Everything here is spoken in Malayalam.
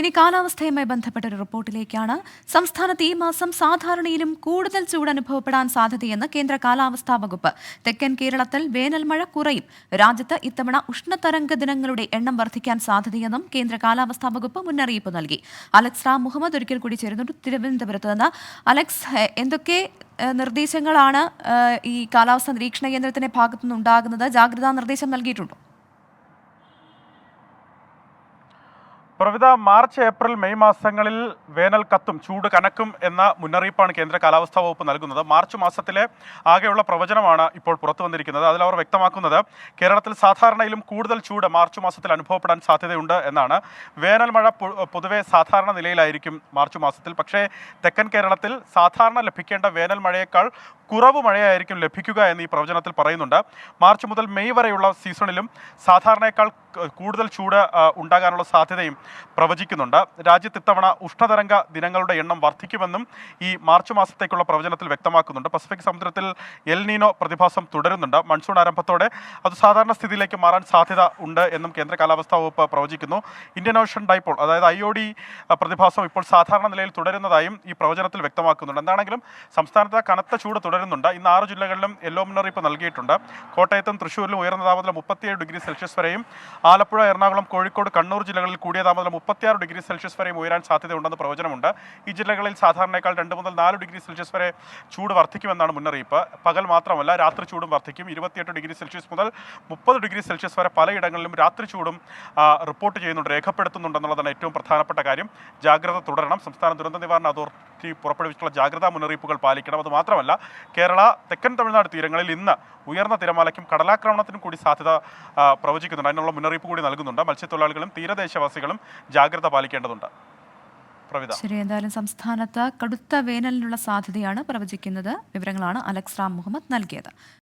ഇനി കാലാവസ്ഥയുമായി ബന്ധപ്പെട്ട ഒരു റിപ്പോർട്ടിലേക്കാണ്. സംസ്ഥാനത്ത് ഈ മാസം സാധാരണയിലും കൂടുതൽ ചൂട് അനുഭവപ്പെടാൻ സാധ്യതയെന്ന് കേന്ദ്ര കാലാവസ്ഥാ വകുപ്പ്. തെക്കൻ കേരളത്തിൽ വേനൽ മഴ കുറയും. രാജ്യത്ത് ഇത്തവണ ഉഷ്ണതരംഗ ദിനങ്ങളുടെ എണ്ണം വർദ്ധിക്കാൻ സാധ്യതയെന്നും കേന്ദ്ര കാലാവസ്ഥാ വകുപ്പ് മുന്നറിയിപ്പ് നൽകി. അലക്സ് റാം മുഹമ്മദ് ഒരിക്കൽ കൂടി ചേരുന്നു തിരുവനന്തപുരത്ത് നിന്ന്. അലക്സ് എന്തൊക്കെ നിർദ്ദേശങ്ങളാണ് ഈ കാലാവസ്ഥാ നിരീക്ഷണ കേന്ദ്രത്തിന്റെ ഭാഗത്തുനിന്ന് ഉണ്ടാകുന്നത് ജാഗ്രതാ നിർദ്ദേശം നൽകിയിട്ടുണ്ടോ? പ്രവിധ മാർച്ച് ഏപ്രിൽ മെയ് മാസങ്ങളിൽ വേനൽ കത്തും ചൂട് കനക്കും എന്ന മുന്നറിയിപ്പാണ് കേന്ദ്ര കാലാവസ്ഥാ വകുപ്പ് നൽകുന്നത്. മാർച്ച് മാസത്തിലെ ആകെയുള്ള പ്രവചനമാണ് ഇപ്പോൾ പുറത്തു വന്നിരിക്കുന്നത്. അതിൽ അവർ വ്യക്തമാക്കുന്നത് കേരളത്തിൽ സാധാരണയിലും കൂടുതൽ ചൂട് മാർച്ച് മാസത്തിൽ അനുഭവപ്പെടാൻ സാധ്യതയുണ്ട് എന്നാണ്. വേനൽ മഴ പൊതുവെ സാധാരണ നിലയിലായിരിക്കും മാർച്ച് മാസത്തിൽ. പക്ഷേ തെക്കൻ കേരളത്തിൽ സാധാരണ ലഭിക്കേണ്ട വേനൽ മഴയേക്കാൾ കുറവ് മഴയായിരിക്കും ലഭിക്കുക എന്ന് ഈ പ്രവചനത്തിൽ പറയുന്നുണ്ട്. മാർച്ച് മുതൽ മെയ് വരെയുള്ള സീസണിലും സാധാരണയേക്കാൾ കൂടുതൽ ചൂട് ഉണ്ടാകാനുള്ള സാധ്യതയും പ്രവചിക്കുന്നുണ്ട്. രാജ്യത്ത് ഇത്തവണ ഉഷ്ണതരംഗ ദിനങ്ങളുടെ എണ്ണം വർദ്ധിക്കുമെന്നും ഈ മാർച്ച് മാസത്തേക്കുള്ള പ്രവചനത്തിൽ വ്യക്തമാക്കുന്നുണ്ട്. പസഫിക് സമുദ്രത്തിൽ എൽ നീനോ പ്രതിഭാസം തുടരുന്നുണ്ട്. മൺസൂൺ ആരംഭത്തോടെ അത് സാധാരണ സ്ഥിതിയിലേക്ക് മാറാൻ സാധ്യത ഉണ്ട് എന്നും കേന്ദ്ര കാലാവസ്ഥാ വകുപ്പ് പ്രവചിക്കുന്നു. ഇന്ത്യൻ ഓഷൻ ഡൈപ്പോൾ അതായത് ഐ ഒ ഡി പ്രതിഭാസം ഇപ്പോൾ സാധാരണ നിലയിൽ തുടരുന്നതായും ഈ പ്രവചനത്തിൽ വ്യക്തമാക്കുന്നുണ്ട്. എന്താണെങ്കിലും സംസ്ഥാനത്ത് കനത്ത ചൂട് തുടരുന്നുണ്ട്. ഇന്ന് ആറ് ജില്ലകളിലും യെല്ലോ മുന്നറിയിപ്പ് നൽകിയിട്ടുണ്ട്. കോട്ടയത്തും തൃശ്ശൂരിലും ഉയർന്ന താപനില മുപ്പത്തിയേഴ് ഡിഗ്രി സെൽഷ്യസ് വരെയും ആലപ്പുഴ എറണാകുളം കോഴിക്കോട് കണ്ണൂർ ജില്ലകളിൽ കൂടിയ താപനില മുപ്പത്തിയാറ് ഡിഗ്രി സെൽഷ്യസ് വരെയും ഉയരാൻ സാധ്യതയുണ്ടെന്ന് പ്രവചനമുണ്ട്. ഈ ജില്ലകളിൽ സാധാരണയേക്കാൾ രണ്ട് മുതൽ നാല് ഡിഗ്രി സെൽഷ്യസ് വരെ ചൂട് വർദ്ധിക്കുമെന്നാണ് മുന്നറിയിപ്പ്. പകൽ മാത്രമല്ല രാത്രി ചൂടും വർദ്ധിക്കും. ഇരുപത്തിയെട്ട് ഡിഗ്രി സെൽഷ്യസ് മുതൽ മുപ്പത് ഡിഗ്രി സെൽഷ്യസ് വരെ പലയിടങ്ങളിലും രാത്രി ചൂടും റിപ്പോർട്ട് ചെയ്യുന്നുണ്ട് രേഖപ്പെടുത്തുന്നുണ്ടെന്നുള്ളതാണ് ഏറ്റവും പ്രധാനപ്പെട്ട കാര്യം. ജാഗ്രത തുടരണം. സംസ്ഥാന ദുരന്ത നിവാരണ അതോറിറ്റി പുറപ്പെടുവിച്ചിട്ടുള്ള ജാഗ്രതാ മുന്നറിയിപ്പുകൾ പാലിക്കണം. അത് മാത്രമല്ല കേരള തെക്കൻ തമിഴ്നാട് തീരങ്ങളിൽ ഇന്ന് ഉയർന്ന തിരമാലയ്ക്കും കടലാക്രമണത്തിനും കൂടി സാധ്യത പ്രവചിക്കുന്നുണ്ട്. അതിനുള്ള മുന്നറിയിപ്പ് കൂടി നൽകുന്നുണ്ട്. മത്സ്യത്തൊഴിലാളികളും തീരദേശവാസികളും ജാഗ്രത പാലിക്കേണ്ടതുണ്ട്. ശരി എന്തായാലും സംസ്ഥാനത്ത് കടുത്ത വേനലിനുള്ള സാധ്യതയാണ് പ്രവചിക്കുന്നത്. വിവരങ്ങളാണ് അലക്സ് റാം മുഹമ്മദ് നൽകിയത്.